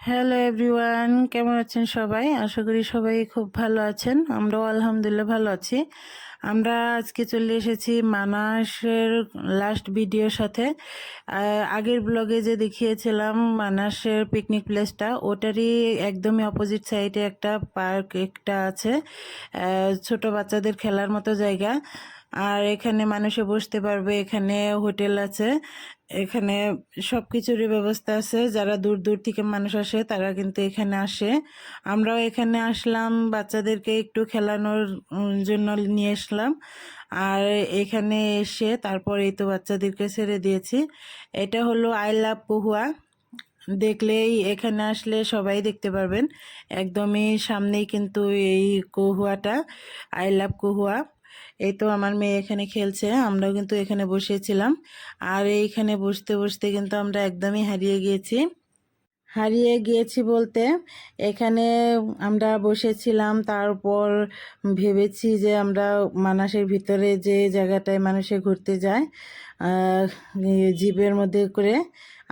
Hello everyone কেমন আছেন সবাই? আশা করি সবাই খুব ভালো আছেন। আমরাও আলহামদুলিল্লাহ ভালো আছি। আমরা আজকে চলে এসেছি মানাসের লাস্ট ভিডিওর সাথে। আগের ব্লগে যে দেখিয়েছিলাম মানাসের পিকনিক প্লেসটা ওটারই একদমই অপোজিট সাইডে একটা পার্ক একটা আছে। ছোট বাচ্চাদের খেলার মতো জায়গা। আর এখানে মানুষে বসতে পারবে, এখানে হোটেল আছে, এখানে সব কিছুরই ব্যবস্থা আছে। যারা দূর দূর থেকে মানুষ আসে, তারা কিন্তু এখানে আসে। আমরাও এখানে আসলাম, বাচ্চাদেরকে একটু খেলানোর জন্য নিয়ে আসলাম আর এখানে এসে তারপর এই তো বাচ্চাদেরকে ছেড়ে দিয়েছি। এটা হলো আই লাভ পহুয়া। দেখলেই এখানে আসলে সবাই দেখতে পারবেন। একদমই সামনেই কিন্তু এই কহুয়াটা, আই লাভ কহুয়া। এই তো আমার মেয়ে এখানে খেলছে, আমরাও কিন্তু এখানে বসেছিলাম। আর এইখানে বসতে বসতে কিন্তু আমরা একদমই হারিয়ে গিয়েছি। হারিয়ে গিয়েছি বলতে এখানে আমরা বসেছিলাম, তারপর ভেবেছি যে আমরা মানাসের ভিতরে যে জায়গাটায় মানুষে ঘুরতে যায় জিপের মধ্যে করে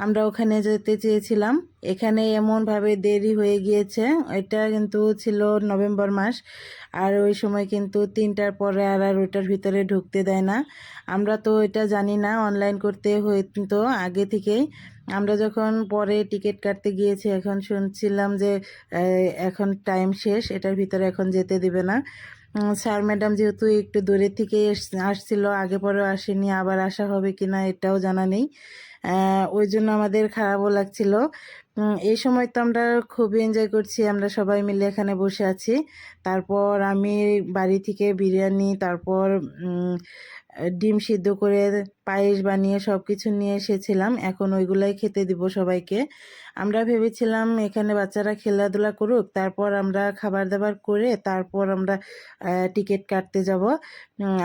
আমরা ওখানে যেতে চেয়েছিলাম। এখানে এমনভাবে দেরি হয়ে গিয়েছে, এটা কিন্তু ছিল নভেম্বর মাস। আর ওই সময় কিন্তু তিনটার পরে আর আর ওইটার ভিতরে ঢুকতে দেয় না। আমরা তো এটা জানি না অনলাইন করতে হয়তো আগে থেকেই। আমরা যখন পরে টিকিট কাটতে গিয়েছি, এখন শুনছিলাম যে এখন টাইম শেষ, এটার ভিতরে এখন যেতে দিবে না। স্যার ম্যাডাম যেহেতু একটু দূরের থেকে আসছিল, আগে পরেও আসেনি, আবার আসা হবে কিনা এটাও জানা নেই। ওই জন্য আমাদের খারাপও লাগছিল। এই সময় তো আমরা খুবই এনজয় করছি, আমরা সবাই মিলে এখানে বসে আছি। তারপর আমি বাড়ি থেকে বিরিয়ানি, তারপর ডিম সিদ্ধ করে পায়েস বানিয়ে সব কিছু নিয়ে এসেছিলাম। এখন ওইগুলাই খেতে দিব সবাইকে। আমরা ভেবেছিলাম এখানে বাচ্চারা খেলাধুলা করুক, তারপর আমরা খাবার দাবার করে তারপর আমরা টিকিট কাটতে যাব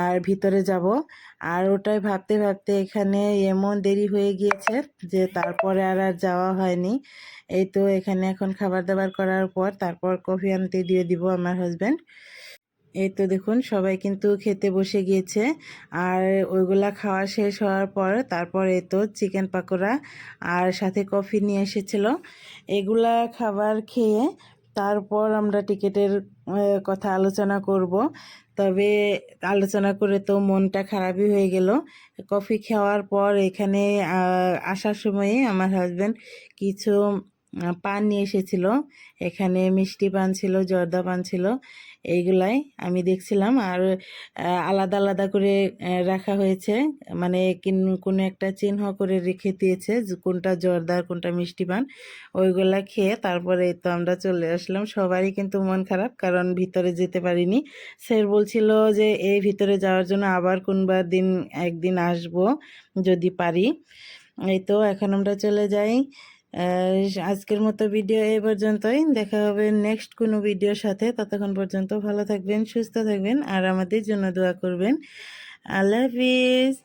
আর ভিতরে যাব। আর ওটাই ভাবতে ভাবতে এখানে এমন দেরি হয়ে গিয়েছে যে তারপরে আর আর যাওয়া হয়নি। এই তো এখানে এখন খাবার দাবার করার পর তারপর কফি আনতে দিয়ে দিব আমার হাজব্যান্ড এই তো দেখুন, সবাই কিন্তু খেতে বসে গিয়েছে। আর ওইগুলা খাওয়া শেষ হওয়ার পর তারপর এই তো চিকেন পাকোড়া আর সাথে কফি নিয়ে এসেছিল। এগুলা খাবার খেয়ে তারপর আমরা টিকিটের কথা আলোচনা করব। তবে আলোচনা করে তো মনটা খারাপই হয়ে গেল। কফি খাওয়ার পর এখানে আসার সময়ে আমার হাজব্যান্ড কিছু পান নিয়ে এসেছিল। এখানে মিষ্টি পান ছিল, জর্দা পান ছিল, এইগুলাই আমি দেখছিলাম। আর আলাদা আলাদা করে রাখা হয়েছে। মানে কিন- একটা চিহ্ন করে রেখে দিয়েছে কোনটা জর্দার কোনটা মিষ্টি পান। ওইগুলা খেয়ে তারপরে তো আমরা চলে আসলাম। সবারই কিন্তু মন খারাপ, কারণ ভিতরে যেতে পারিনি। স্যার বলছিল যে এই ভিতরে যাওয়ার জন্য আবার কোনবার দিন, একদিন আসব যদি পারি। এই তো এখন আমরা চলে যাই। আজকের মতো ভিডিও এই পর্যন্তই। দেখা হবে নেক্সট কোনো ভিডিওর সাথে। ততক্ষণ পর্যন্ত ভালো থাকবেন, সুস্থ থাকবেন, আর আমাদের জন্য দোয়া করবেন। আল্লাহ হাফিজ।